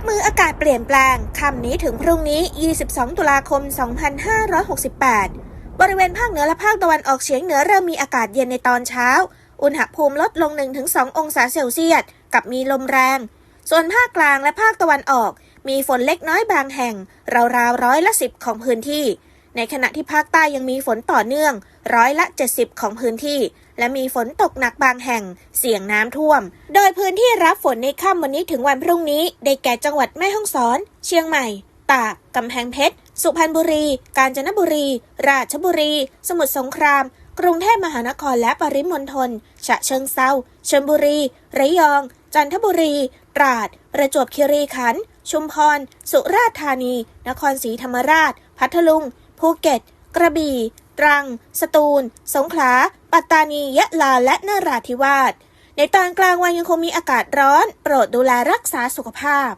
รับมืออากาศเปลี่ยนแปลงคำนี้ถึงพรุ่งนี้ 22 ตุลาคม 2568 บริเวณภาคเหนือและภาคตะวันออกเฉียงเหนือเริ่มมีอากาศเย็นในตอนเช้า อุณหภูมิลดลง 1-2 องศาเซลเซียส กับมีลมแรง ส่วนภาคกลางและภาคตะวันออก มีฝนเล็กน้อยบางแห่ง ราวๆร้อยละสิบของพื้นที่ ในขณะที่ภาคใต้ยังมีฝนต่อเนื่อง ร้อยละ 70 ของพื้นที่ และมีฝนตกหนักบางแห่ง เสี่ยงน้ำท่วม โดยพื้นที่รับฝนในค่ำวันนี้ถึงวันพรุ่งนี้ ได้แก่จังหวัดแม่ฮ่องสอน เชียงใหม่ ตาก กำแพงเพชร สุพรรณบุรี กาญจนบุรี ราชบุรี สมุทรสงคราม กรุงเทพมหานครและปริมณฑล ฉะเชิงเซาชลบุรี ระยอง จันทบุรี ตราด ประจวบคีรีขันธ์ ชุมพร สุราษฎร์ธานี นครศรีธรรมราช พัทลุง ภูเก็ต กระบี่ ตรัง สตูล สงขลา ปัตตานี ยะลา และนราธิวาส ในตอนกลางวันยังคงมีอากาศร้อน โปรดดูแลรักษาสุขภาพ